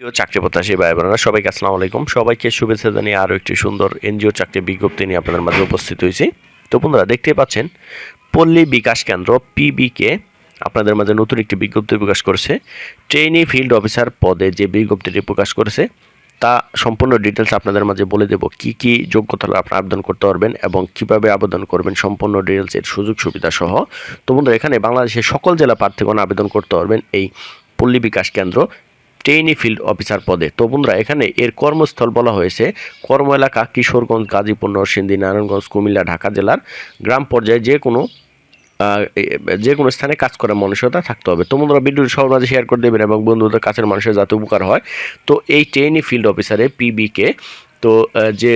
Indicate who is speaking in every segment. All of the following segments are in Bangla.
Speaker 1: প্রিয় চাকরি প্রত্যাশী ভাই বোনেরা, সবাইকে আসসালামু আলাইকুম। সবাইকে শুভেচ্ছা জানিয়ে আরও একটি সুন্দর এনজিও চাকরি বিজ্ঞপ্তি নিয়ে আপনাদের মাঝে উপস্থিত হয়েছি। তো বন্ধুরা, দেখতেই পাচ্ছেন, পল্লী বিকাশ কেন্দ্র পিবিকে আপনাদের মাঝে নতুন একটি বিজ্ঞপ্তি প্রকাশ করেছে। ট্রেনি ফিল্ড অফিসার পদে যে বিজ্ঞপ্তিটি প্রকাশ করেছে, তা সম্পূর্ণ ডিটেলস আপনাদের মাঝে বলে দেব। কি কি যোগ্যতা হলে আপনারা আবেদন করতে পারবেন এবং কীভাবে আবেদন করবেন সম্পূর্ণ ডিটেলসের সুযোগ সুবিধা সহ। তো বন্ধুরা, এখানে বাংলাদেশের সকল জেলা প্রার্থীগণ আবেদন করতে পারবেন এই পল্লী বিকাশ কেন্দ্র। ট্রেনি ফিল্ড অফিসার পদে। তো বন্ধুরা, এখানে এর কর্মস্থল বলা হয়েছে কর্ম এলাকা কিশোরগঞ্জ, গাজীপুর, নরসিংদী, নারায়ণগঞ্জ, কুমিল্লা, ঢাকা জেলার গ্রাম পর্যায়ে যে কোনো যে কোনো স্থানে কাজ করার মানসিকতা থাকতে হবে। তো বন্ধুরা, ভিডিওটি সবার মাঝে শেয়ার করে দেবেন এবং বন্ধুদের কাছের মানুষের যাতে উপকার হয়। তো এই ট্রেনি ফিল্ড অফিসারে পিবিকে তো যে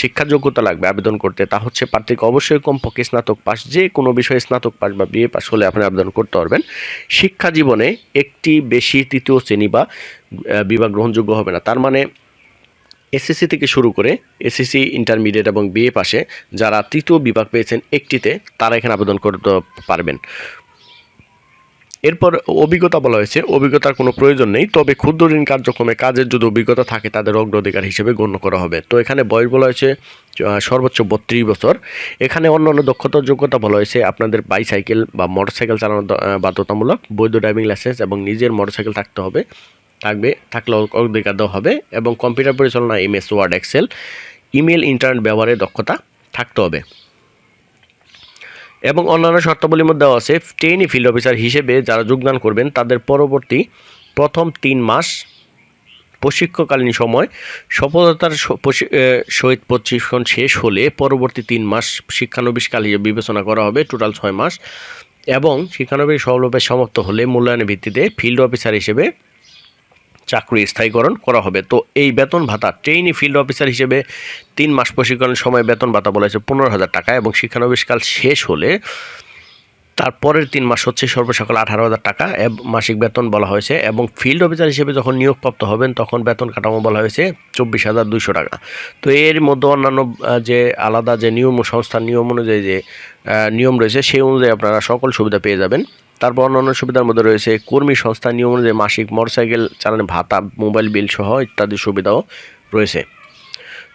Speaker 1: শিক্ষা যোগ্যতা লাগবে আবেদন করতে, তা হচ্ছে প্রার্থীকে অবশ্যই কমপক্ষে স্নাতক পাস যে কোনো বিষয়ে স্নাতক পাস বা বিএ পাস হলে আপনি আবেদন করতে পারবেন। শিক্ষা জীবনে একটি বেশি তৃতীয় শ্রেণি বা বিভাগ গ্রহণযোগ্য হবে না। তার মানে এসএসসি থেকে শুরু করে এসএসসি, ইন্টারমিডিয়েট এবং বিএ পাশে যারা তৃতীয় বিভাগ পেয়েছেন একটিতে, তারা এখানে আবেদন করতে পারবেন। এরপর অভিজ্ঞতা বলা হয়েছে, অভিজ্ঞতার কোনো প্রয়োজন নেই, তবে ক্ষুদ্র ঋণ কার্যক্রমে কাজের যদি অভিজ্ঞতা থাকে, তাদের অগ্রাধিকার হিসেবে গণ্য করা হবে। তো এখানে বয়স বলা হয়েছে সর্বোচ্চ বত্রিশ বছর। এখানে অন্য অন্য দক্ষতার যোগ্যতা বলা হয়েছে, আপনাদের বাইসাইকেল বা মোটরসাইকেল চালানো বাধ্যতামূলক, বৈধ ড্রাইভিং লাইসেন্স এবং নিজের মোটরসাইকেল থাকতে হবে, থাকবে, থাকলে অগ্রাধিকার দেওয়া হবে এবং কম্পিউটার পরিচালনা MS Word Excel email internet ব্যবহারের দক্ষতা থাকতে হবে। এবং অন্যান্য শর্তাবলীর মধ্যে আছে ট্রেনি ফিল্ড অফিসার হিসেবে যারা যোগদান করবেন, তাদের পরবর্তী প্রথম তিন মাস প্রশিক্ষণকালীন সময় সফলতার সহিত প্রশিক্ষণ শেষ হলে পরবর্তী তিন মাস শিক্ষানবিশকাল হিসেবে বিবেচনা করা হবে, টোটাল ছয় মাস। এবং শিক্ষানবিশ সফলভাবে সমাপ্ত হলে মূল্যায়নের ভিত্তিতে ফিল্ড অফিসার হিসেবে চাকরি স্থায়ীকরণ করা হবে। তো এই বেতন ভাতা ট্রেইনি ফিল্ড অফিসার হিসেবে তিন মাস প্রশিক্ষণের সময় বেতন ভাতা বলা হয়েছে পনেরো হাজার টাকা এবং শিক্ষানবিশকাল শেষ হলে তারপরের তিন মাস হচ্ছে সর্বসকল আঠারো হাজার টাকা মাসিক বেতন বলা হয়েছে এবং ফিল্ড অফিসার হিসেবে যখন নিয়োগপ্রাপ্ত হবেন তখন বেতন কাঠামো বলা হয়েছে চব্বিশ হাজার দুইশো টাকা। তো এর মধ্যে অন্যান্য যে আলাদা যে নিয়ম সংস্থার নিয়ম অনুযায়ী যে নিয়ম রয়েছে সেই অনুযায়ী আপনারা সকল সুবিধা পেয়ে যাবেন। তারপর অন্যান্য সুবিধার মধ্যে রয়েছে কর্মী সংস্থার নিয়ম অনুযায়ী মাসিক মোটরসাইকেল, চালানো ভাতা, মোবাইল বিল সহ ইত্যাদি সুবিধাও রয়েছে।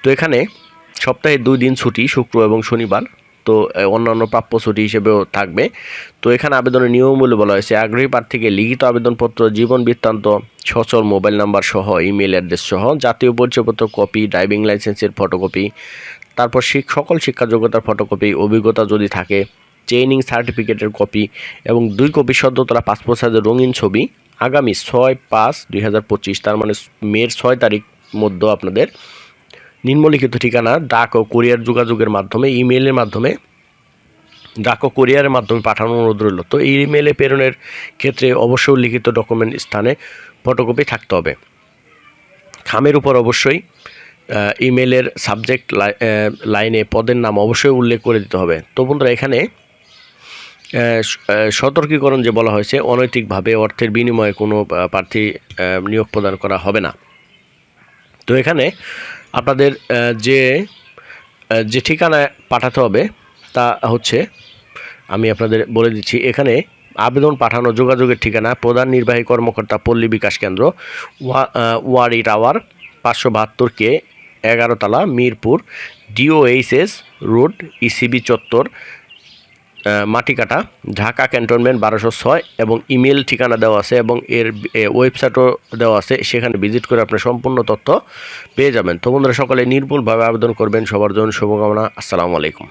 Speaker 1: তো এখানে সপ্তাহে দুই দিন ছুটি, শুক্র এবং শনিবার। তো অন্যান্য প্রাপ্য ছুটি হিসেবেও থাকবে। তো এখানে আবেদনের নিয়মগুলো বলা হয়েছে, আগ্রহী প্রার্থীকে লিখিত আবেদনপত্র, জীবন বৃত্তান্ত, সচল মোবাইল নাম্বার সহ ইমেল অ্যাড্রেস সহ জাতীয় পরিচয়পত্র কপি, ড্রাইভিং লাইসেন্সের ফটোকপি, তারপর সকল শিক্ষা যোগ্যতার ফটোকপি, অভিজ্ঞতা যদি থাকে, ট্রেনিং সার্টিফিকেটের কপি এবং দুই কপি সদ্যতলা পাসপোর্ট সাইজের রঙিন ছবি আগামী ছয় পাঁচ দুই তার মানে মের ছয় তারিখ মধ্যে আপনাদের নিম্নলিখিত ঠিকানা ডাক ও কুরিয়ার যোগাযোগের মাধ্যমে ইমেলের মাধ্যমে, ডাক ও কুরিয়ারের মাধ্যমে পাঠানোর অনুরোধ রইল। তো এই ইমেলে প্রেরণের ক্ষেত্রে অবশ্যই উল্লিখিত ডকুমেন্ট স্থানে ফটোকপি থাকতে হবে। খামের উপর অবশ্যই ইমেলের সাবজেক্ট লাই- লাইনে পদের নাম অবশ্যই উল্লেখ করে দিতে হবে। তো বন্ধুরা, এখানে সতর্কীকরণ যে বলা হয়েছে, অনৈতিকভাবে অর্থের বিনিময়ে কোনো প্রার্থী নিয়োগ প্রদান করা হবে না। তো এখানে আপনাদের যে যে ঠিকানায় পাঠাতে হবে তা হচ্ছে, আমি আপনাদের বলে দিচ্ছি, এখানে আবেদন পাঠানো যোগাযোগের ঠিকানা, প্রধান নির্বাহী কর্মকর্তা পল্লী বিকাশ কেন্দ্র ওয়ারি টাওয়ার পাঁচশো বাহাত্তর কে এগারোতলা মিরপুর ডিওএইচএস রোড ইসিবি চত্বর আহ, মাটিকাটা ঢাকা ক্যান্টনমেন্ট বারোশো ছয় এবং ইমেল ঠিকানা দেওয়া আছে এবং এর ওয়েবসাইটও দেওয়া আছে সেখানে ভিজিট করে আপনি সম্পূর্ণ তথ্য পেয়ে যাবেন। তো বন্ধুরা সকলে নির্ভুলভাবে আবেদন করবেন। সবার জন্য শুভকামনা। আসসালামু আলাইকুম।